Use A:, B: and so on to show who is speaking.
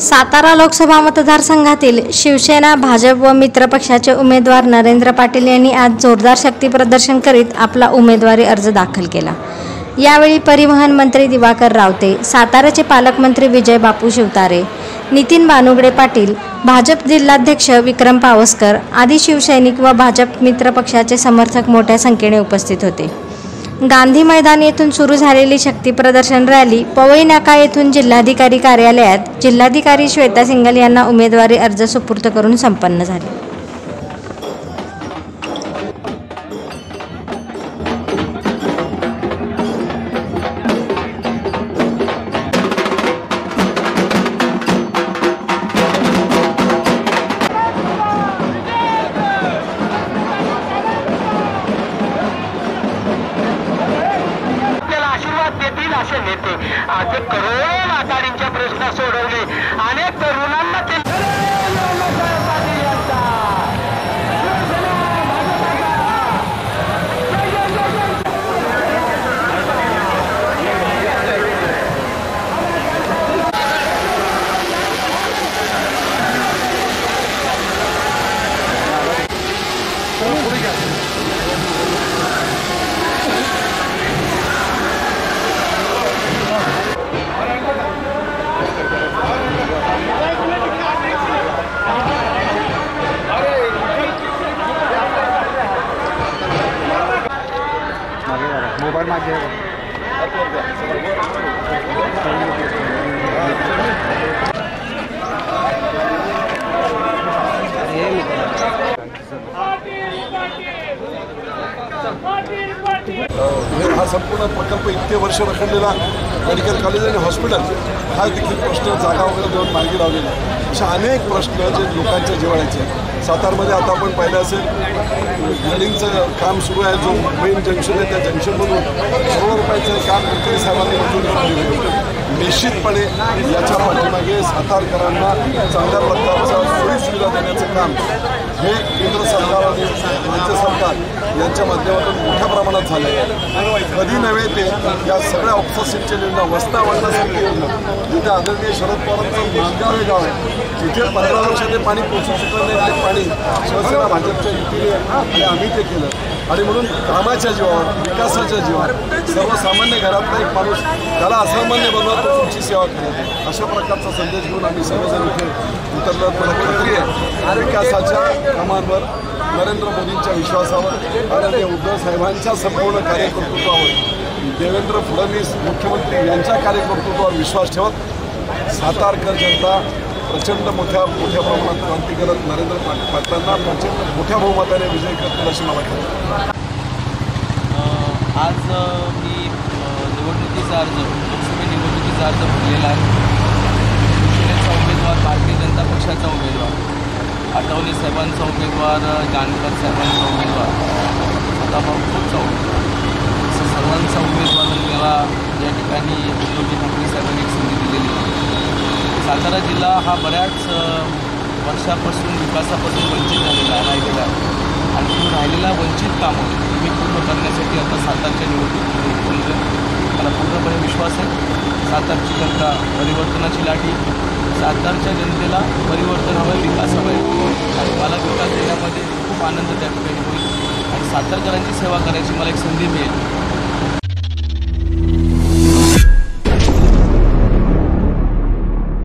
A: सातारा लोकसभा मतदारसंघातील शिवसेना भाजप व मित्र पक्षाचे उमेदवार नरेंद्र पाटील यांनी आज जोरदार शक्ती प्रदर्शन करीत आपला उमेदवारी अर्ज दाखल केला. यावेळी परिवहन मंत्री दिवाकर रावते साताऱ्याचे पालकमंत्री विजय बापू शिवतारे नितीन बानुगडे पाटील भाजप जिल्हाध्यक्ष विक्रम पावसकर आदी शिवसैनिक व भाजप मित्र पक्षाचे समर्थक मोठ्या संख्येने उपस्थित होते. गांधी मैदान येथून सुरू झालेली शक्ती प्रदर्शन रॅली पवई नाका येथून जिल्हाधिकारी कार्यालयात जिल्हाधिकारी श्वेता सिंगल यांना उमेदवारी अर्ज सुपूर्द करून संपन्न झाले.
B: असे नेते. आज करोडो म्हातारींचे प्रश्न सोडवले. अनेक तरुणांना ते
C: madeira.
D: हा संपूर्ण प्रकल्प इतके वर्ष रखडलेला मेडिकल कॉलेज आणि हॉस्पिटल हा देखील प्रश्न जागा वगैरे देऊन मार्गी लावलेला अशा अनेक प्रश्न जे लोकांच्या जिव्हाळ्याचे सातारमध्ये आता आपण पाहिलं असेल बिल्डिंगचं काम सुरू आहे जो मेन जंक्शन आहे त्या जंक्शनमधून करोडो रुपयाचं काम कुठेही साहेबांनी मंजूर करून निश्चितपणे याच्या पाठीमागे सातारकरांना चांगल्या प्रकारचा सोयी सुविधा देण्याचं काम हे केंद्र सरकार आणि राज्य सरकार यांच्या माध्यमातून मोठ्या प्रमाणात झालं. कधी नव्हे ते या सगळ्या उपसा सिंचन योजना वस्ता वाढण्यासाठी योजना जिथे आदरणीय शरद पवारांचं मांगाव हे गाव आहे तिथे पंधरा वर्ष ते पाणी पोचू शकत नाही ते पाणी शिवसेना भाजपच्या युतीने आणि आम्ही ते केलं. आणि म्हणून कामाच्या जीवावर विकासाच्या जीवावर सर्वसामान्य घरातला एक माणूस त्याला असामान्य बनवत तुमची सेवा करत अशा प्रकारचा संदेश घेऊन आम्ही सर्वजण इथे उतरलो मला खात्री आहे विकासाच्या कामांवर नरेंद्र मोदींच्या विश्वासावर आदरणीय उद्धव साहेबांच्या संपूर्ण कार्यकर्तृत्वावर देवेंद्र फडणवीस मुख्यमंत्री यांच्या कार्यकर्तृत्वावर विश्वास ठेवत सातारकर जनता प्रचंड मोठ्या मोठ्या प्रमाणात क्रांती करत नरेंद्र पाटलांना प्रचंड मोठ्या बहुमताने विजयी करतील अशी मला खात्री
E: आज मी निवडणुकीचा अर्ज लोकसभा निवडणुकीचा अर्ज भरलेला आहे. शिवसेनेचा उमेदवार भारतीय जनता पक्षाचा उमेदवार आठवले साहेबांचा उमेदवार अ, जानकर साहेबांचा उमेदवार. सदाभाऊ खोतचा उमेदवार सर्वांचा उमेदवार म्हणून मला या ठिकाणी उद्धवजी ठाकरे साहेबांनी एक संधी दिलेली आहे. सातारा जिल्हा हा बऱ्याच वर्षापासून विकासापासून वंचित झालेला राहिलेला आहे. आणि तो राहिलेला वंचित कामं तुम्ही पूर्ण करण्यासाठी आता सातारच्या निवडणुकीत मला पूर्णपणे विश्वास आहे. सातारची जनता परिवर्तनाची लाटी सातारच्या जनतेला परिवर्तन हवं आहे विकास हवं आहे. आणि मला विकास देण्यामध्ये खूप आनंद त्या ठिकाणी होईल. आणि सातारकरांची सेवा करायची मला एक संधी मिळेल.